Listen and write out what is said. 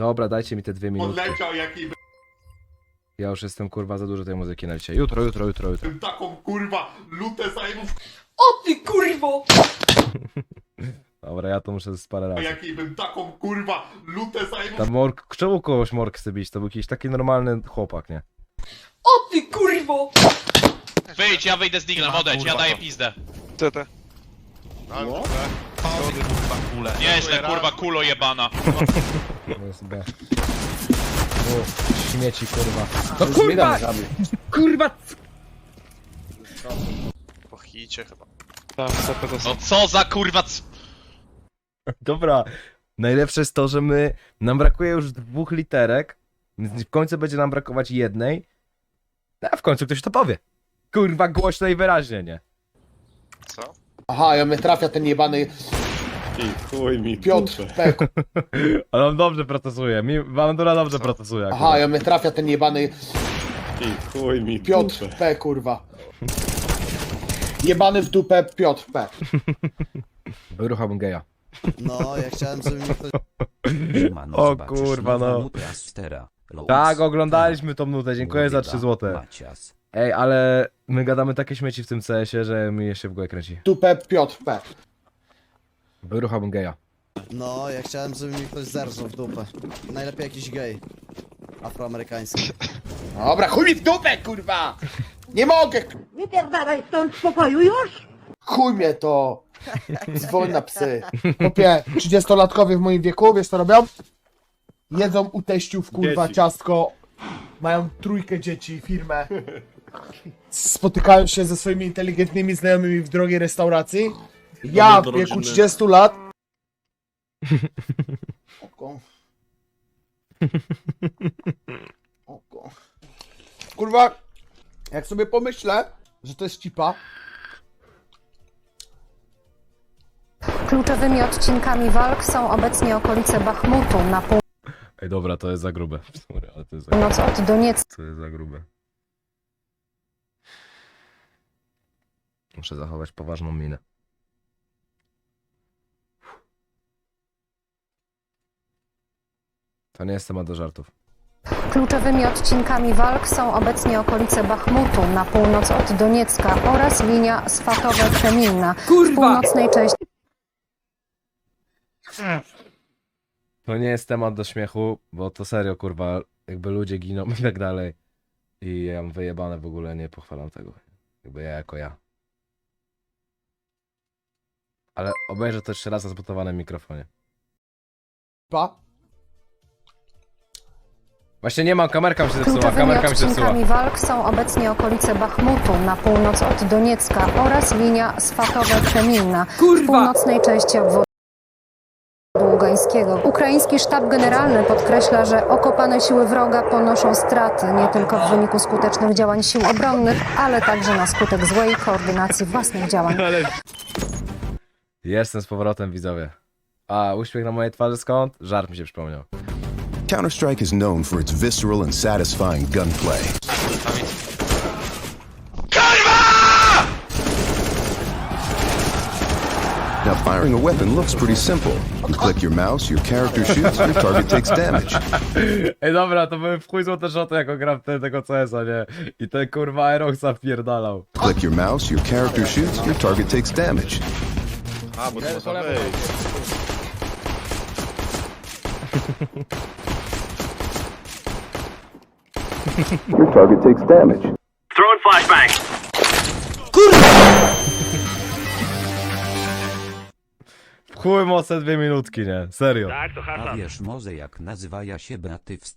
Dobra, dajcie mi te dwie minuty. Podleciał jaki Ja już jestem kurwa za dużo tej muzyki na dzisiaj. Jutro, jutro, jutro, jutro. bym taką kurwa lutę zajmów, O ty kurwo! Dobra, ja to muszę z parę razy. jakiej bym taką kurwa lutę zajmów. Tam mork, czemu kogoś mork chce bić? To był jakiś taki normalny chłopak, nie? O ty kurwo! Wyjdź, ja wyjdę z Diglem, odejdź, ja daję pizdę. CT. Nieźle, kurwa, kulo jebana. To jest B. O, śmieci kurwa. No kurwa! Kurwa! Po hicie chyba. Tak, No co za kurwa... c- Dobra. Najlepsze jest to, że my. Nam brakuje już dwóch literek. Więc w końcu będzie nam brakować jednej. A w końcu ktoś to powie. Kurwa, głośno i wyraźnie, nie? Co? Aha, ja mnie trafia ten jebany chuj mi Piotr P. Ale on dobrze procesuje. Mi Bandura dobrze procesuje. Aha, ja mnie trafia ten jebany chuj mi Piotr P, kurwa. Jebany w dupę Piotr P. Wyruchałbym geja. No, ja chciałem, żeby mi ktoś... O kurwa, no. Tak, oglądaliśmy tą nutę. Dziękuję za 3 złote. Ej, ale my gadamy takie śmieci w tym CS-ie, że mi się w głowę kręci. Dupę Piotr P. Wyruchałbym geja. No, ja chciałem, żeby mi ktoś zerżnął w dupę. Najlepiej jakiś gej. Afroamerykański. Dobra, chuj mi w dupę, kurwa! Nie mogę! Wypierdalaj stąd z pokoju już! Chuj mnie to! Dzwoń na psy. Popie, 30-latkowie w moim wieku, wiesz co robią? Jedzą u teściów, kurwa, Dzieci. ciastko. Mają trójkę dzieci, firmę. Spotykają się ze swoimi inteligentnymi znajomymi w drogiej restauracji. Ja w wieku 30 lat... Oko. Oko. Kurwa, jak sobie pomyślę, że to jest cipa, Kluczowymi odcinkami walk są obecnie okolice Bachmutu na Ej, dobra, to jest za grube. Sorry, ale to jest za, północ od Doniecka. to jest za grube. Muszę zachować poważną minę. To nie jest temat do żartów. Kluczowymi odcinkami walk są obecnie okolice Bachmutu na północ od Doniecka oraz linia Sfatowe-Kremilna w Kurwa! północnej części To nie jest temat do śmiechu, bo to serio, kurwa, jakby ludzie giną i tak dalej. I ja mam wyjebane w ogóle, nie pochwalam tego. Jakby ja jako ja. Ale obejrzę to jeszcze raz na zbutowanym mikrofonie. pa. Właśnie nie mam, kamerka mi się zepsuła, Kluczowymi kamerka mi się zepsuła. odcinkami walk są obecnie okolice Bachmutu na północ od Doniecka oraz linia Sfatowe-Kremilna w Kurwa! północnej części obwodu Ługańskiego. Ukraiński sztab generalny podkreśla, że okopane siły wroga ponoszą straty nie tylko w wyniku skutecznych działań sił obronnych, ale także na skutek złej koordynacji własnych działań. Jestem z powrotem, widzowie. A, uśmiech na mojej twarzy skąd? Żart mi się przypomniał. Counter-Strike is known for its visceral and satisfying gunplay. Now, firing a weapon looks pretty simple. You click your mouse, your character shoots, your target takes damage. Ej, dobra, to były w chuj złote szoty, jako gram te, tego CS-a, nie? I ten kurwa Aeroxa wpierdalał. Click your mouse, your character shoots, your target takes damage. A, bo to można wyjść. Your target takes damage. Chuj mocne dwie minutki, nie? Serio. A wiesz może jak nazywa ja się Beaty w